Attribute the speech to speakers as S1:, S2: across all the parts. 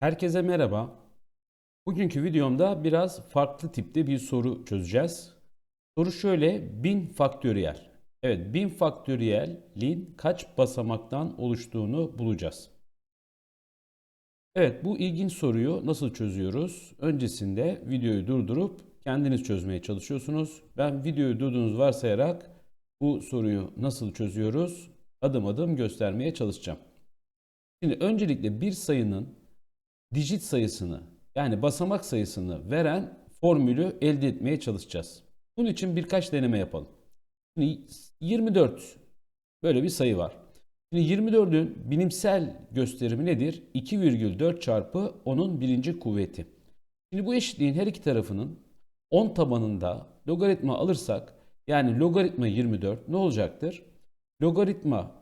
S1: Herkese merhaba. Bugünkü videomda biraz farklı tipte bir soru çözeceğiz. Soru şöyle, 1000 faktöriyel. Evet, 1000 faktöriyelin kaç basamaktan oluştuğunu bulacağız. Evet, bu ilginç soruyu nasıl çözüyoruz? Öncesinde videoyu durdurup kendiniz çözmeye çalışıyorsunuz. Ben videoyu durduğunuz varsayarak bu soruyu nasıl çözüyoruz adım adım göstermeye çalışacağım. Şimdi öncelikle bir sayının dijit sayısını yani basamak sayısını veren formülü elde etmeye çalışacağız. Bunun için birkaç deneme yapalım. Şimdi 24 böyle bir sayı var. Şimdi 24'ün bilimsel gösterimi nedir? 2,4 çarpı 10'un birinci kuvveti. Şimdi bu eşitliğin her iki tarafının 10 tabanında logaritma alırsak yani logaritma 24 ne olacaktır? Logaritma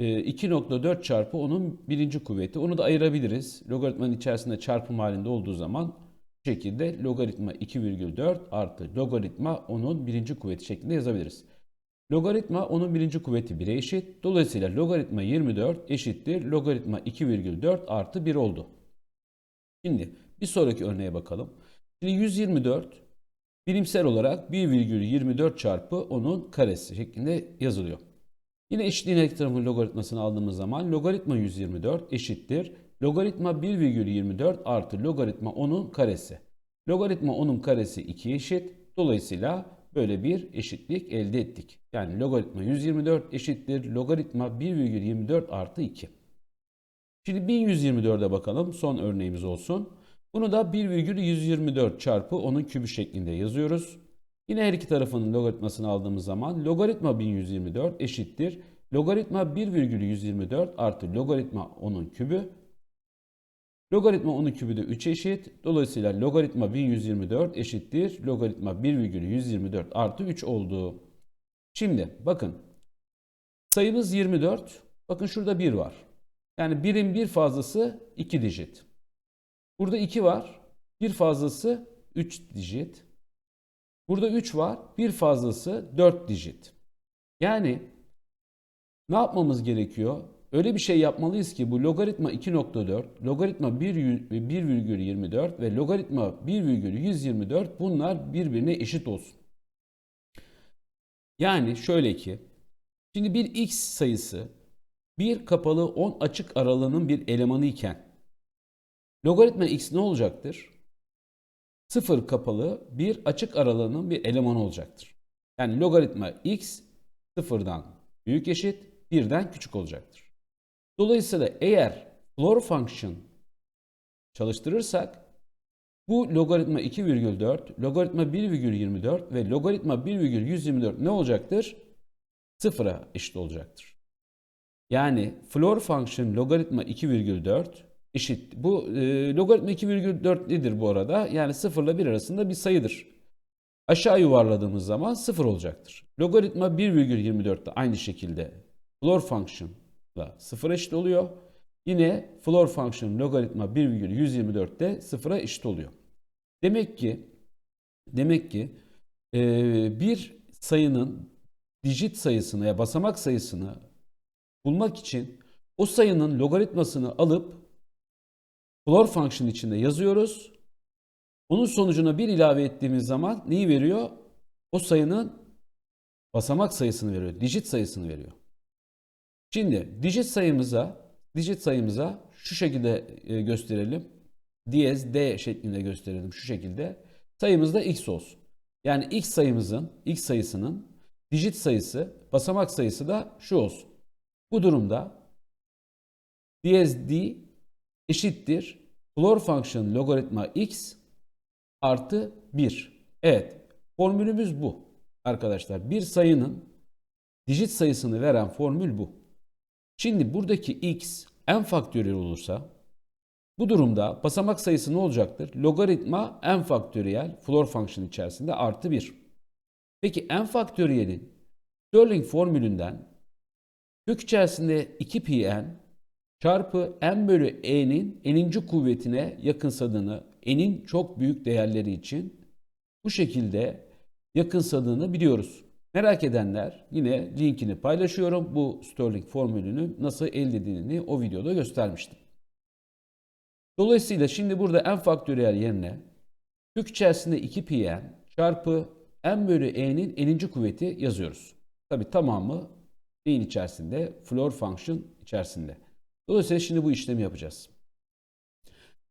S1: 2.4 çarpı onun birinci kuvveti. Onu da ayırabiliriz. Logaritmanın içerisinde çarpım halinde olduğu zaman bu şekilde logaritma 2,4 artı logaritma onun birinci kuvveti şeklinde yazabiliriz. Logaritma onun birinci kuvveti 1'e eşit. Dolayısıyla logaritma 24 eşittir. Logaritma 2,4 artı 1 oldu. Şimdi bir sonraki örneğe bakalım. Şimdi 124 bilimsel olarak 1,24 çarpı onun karesi şeklinde yazılıyor. Yine eşitliğin tarafının logaritmasını aldığımız zaman logaritma 124 eşittir. Logaritma 1,24 artı logaritma 10'un karesi. Logaritma 10'un karesi 2 eşit. Dolayısıyla böyle bir eşitlik elde ettik. Yani logaritma 124 eşittir. Logaritma 1,24 artı 2. Şimdi 1124'e bakalım. Son örneğimiz olsun. Bunu da 1,124 çarpı 10'un kübü şeklinde yazıyoruz. Yine her iki tarafının logaritmasını aldığımız zaman logaritma 1124 eşittir. Logaritma 1,124 artı logaritma 10'un kübü. Logaritma 10'un kübü de 3 eşit. Dolayısıyla logaritma 1124 eşittir. Logaritma 1,124 artı 3 oldu. Şimdi bakın sayımız 24. Bakın şurada 1 var. Yani birin bir fazlası 2 dijit. Burada 2 var. Bir fazlası 3 dijit. Burada 3 var. Bir fazlası 4 dijit. Yani ne yapmamız gerekiyor? Öyle bir şey yapmalıyız ki bu logaritma 2.4, logaritma 1,24 ve logaritma 1,124 bunlar birbirine eşit olsun. Yani şöyle ki, şimdi bir x sayısı bir kapalı 10 açık aralığının bir elemanı iken logaritma x ne olacaktır? 0 kapalı bir açık aralığının bir elemanı olacaktır. Yani logaritma x sıfırdan büyük eşit birden küçük olacaktır. Dolayısıyla eğer floor function çalıştırırsak bu logaritma 2,4, logaritma 1,24 ve logaritma 1,124 ne olacaktır? Sıfıra eşit olacaktır. Yani floor function logaritma 2,4 eşit. Bu e, logaritma 2,4 nedir bu arada? Yani 0 ile 1 arasında bir sayıdır. Aşağı yuvarladığımız zaman 0 olacaktır. Logaritma 1,24 de aynı şekilde floor function ile 0 eşit oluyor. Yine floor function logaritma 1,124 de 0'a eşit oluyor. Demek ki demek ki e, bir sayının dijit sayısını ya basamak sayısını bulmak için o sayının logaritmasını alıp floor function içinde yazıyoruz. Onun sonucuna 1 ilave ettiğimiz zaman neyi veriyor? O sayının basamak sayısını veriyor, dijit sayısını veriyor. Şimdi dijit sayımıza, dijit sayımıza şu şekilde e, gösterelim. Diyez D şeklinde gösterelim şu şekilde. Sayımız da x olsun. Yani x sayımızın, x sayısının dijit sayısı, basamak sayısı da şu olsun. Bu durumda diyez d eşittir floor function logaritma x artı 1. Evet formülümüz bu arkadaşlar. Bir sayının dijit sayısını veren formül bu. Şimdi buradaki x n faktöriyel olursa bu durumda basamak sayısı ne olacaktır? Logaritma n faktöriyel floor function içerisinde artı 1. Peki n faktöriyelin Stirling formülünden kök içerisinde 2 pi n çarpı n bölü e'nin n'inci kuvvetine yakınsadığını, n'in çok büyük değerleri için bu şekilde yakınsadığını biliyoruz. Merak edenler yine linkini paylaşıyorum. Bu Stirling formülünü nasıl elde edildiğini o videoda göstermiştim. Dolayısıyla şimdi burada n faktöriyel yerine kök içerisinde 2 pi çarpı n bölü e'nin n'inci kuvveti yazıyoruz. Tabi tamamı neyin içerisinde? Floor function içerisinde. Dolayısıyla şimdi bu işlemi yapacağız.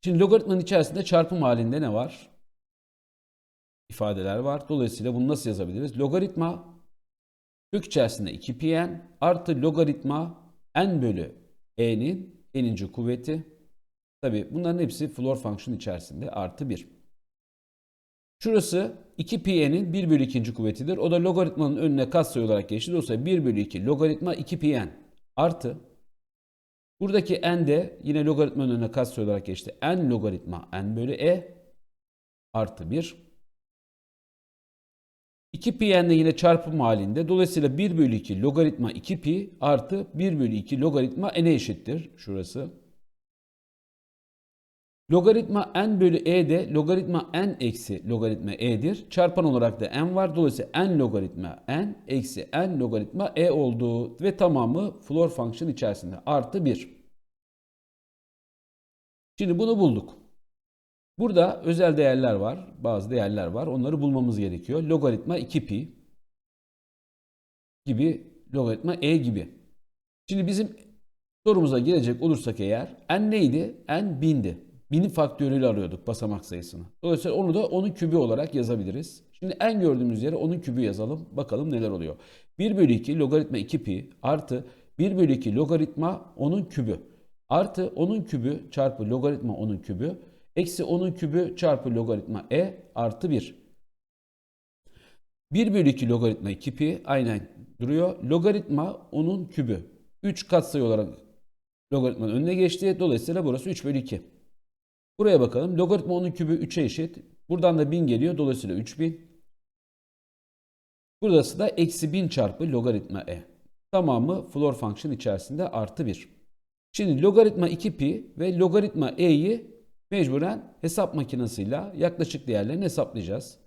S1: Şimdi logaritmanın içerisinde çarpım halinde ne var? İfadeler var. Dolayısıyla bunu nasıl yazabiliriz? Logaritma kök içerisinde 2 pi n artı logaritma n bölü e'nin n'inci kuvveti. Tabi bunların hepsi floor function içerisinde artı 1. Şurası 2 pi n'in 1 bölü 2. kuvvetidir. O da logaritmanın önüne katsayı olarak geçti. Dolayısıyla 1 bölü 2 logaritma 2 pi n artı buradaki n de yine logaritmanın önüne katsayı olarak geçti. n logaritma n bölü e artı 1. 2 pi n de yine çarpım halinde. Dolayısıyla 1 bölü 2 logaritma 2 pi artı 1 bölü 2 logaritma n'e eşittir. Şurası. Logaritma n bölü e de logaritma n eksi logaritma e'dir. Çarpan olarak da n var. Dolayısıyla n logaritma n eksi n logaritma e oldu. Ve tamamı floor function içerisinde. Artı 1. Şimdi bunu bulduk. Burada özel değerler var. Bazı değerler var. Onları bulmamız gerekiyor. Logaritma 2 pi gibi logaritma e gibi. Şimdi bizim sorumuza gelecek olursak eğer n neydi? n 1000'di. Bin faktörüyle arıyorduk basamak sayısını. Dolayısıyla onu da onun kübü olarak yazabiliriz. Şimdi en gördüğümüz yere onun kübü yazalım. Bakalım neler oluyor. 1 bölü 2 logaritma 2 pi artı 1 bölü 2 logaritma onun kübü. Artı onun kübü çarpı logaritma onun kübü. Eksi onun kübü çarpı logaritma e artı 1. 1 bölü 2 logaritma 2 pi aynen duruyor. Logaritma onun kübü. 3 katsayı olarak logaritmanın önüne geçti. Dolayısıyla burası 3 bölü 2. Buraya bakalım. Logaritma onun kübü 3'e eşit. Buradan da 1000 geliyor. Dolayısıyla 3000. Burası da eksi 1000 çarpı logaritma e. Tamamı floor function içerisinde artı 1. Şimdi logaritma 2 pi ve logaritma e'yi mecburen hesap makinesiyle yaklaşık değerlerini hesaplayacağız.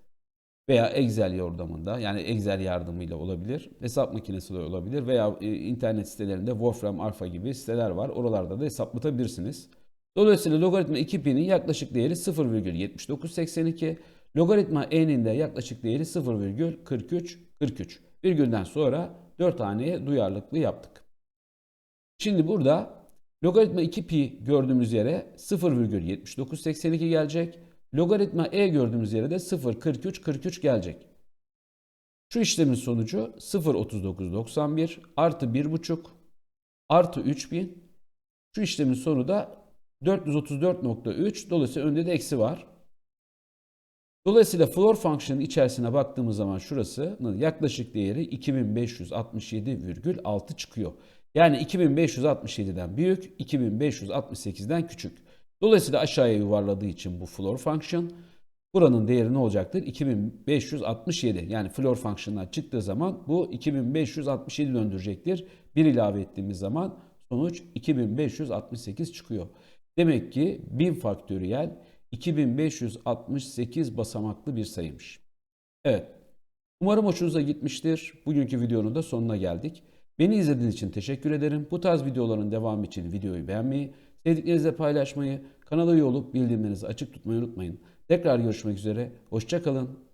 S1: Veya Excel yordamında yani Excel yardımıyla olabilir. Hesap makinesi de olabilir veya e, internet sitelerinde Wolfram Alpha gibi siteler var. Oralarda da hesaplatabilirsiniz. Dolayısıyla logaritma 2pi'nin yaklaşık değeri 0,7982. Logaritma e'nin de yaklaşık değeri 0,4343. Virgülden sonra 4 haneye duyarlılıklı yaptık. Şimdi burada logaritma 2pi gördüğümüz yere 0,7982 gelecek. Logaritma e gördüğümüz yere de 0,4343 gelecek. Şu işlemin sonucu 0,3991 artı 1,5 artı 3000. Şu işlemin sonu da 434.3 dolayısıyla önde de eksi var. Dolayısıyla floor function içerisine baktığımız zaman şurasının yaklaşık değeri 2567,6 çıkıyor. Yani 2567'den büyük, 2568'den küçük. Dolayısıyla aşağıya yuvarladığı için bu floor function buranın değeri ne olacaktır? 2567. Yani floor function'dan çıktığı zaman bu 2567 döndürecektir. 1 ilave ettiğimiz zaman sonuç 2568 çıkıyor. Demek ki 1000 faktöriyel 2568 basamaklı bir sayıymış. Evet. Umarım hoşunuza gitmiştir. Bugünkü videonun da sonuna geldik. Beni izlediğiniz için teşekkür ederim. Bu tarz videoların devamı için videoyu beğenmeyi, sevdiklerinizle paylaşmayı, kanala üye olup bildirimlerinizi açık tutmayı unutmayın. Tekrar görüşmek üzere. Hoşçakalın.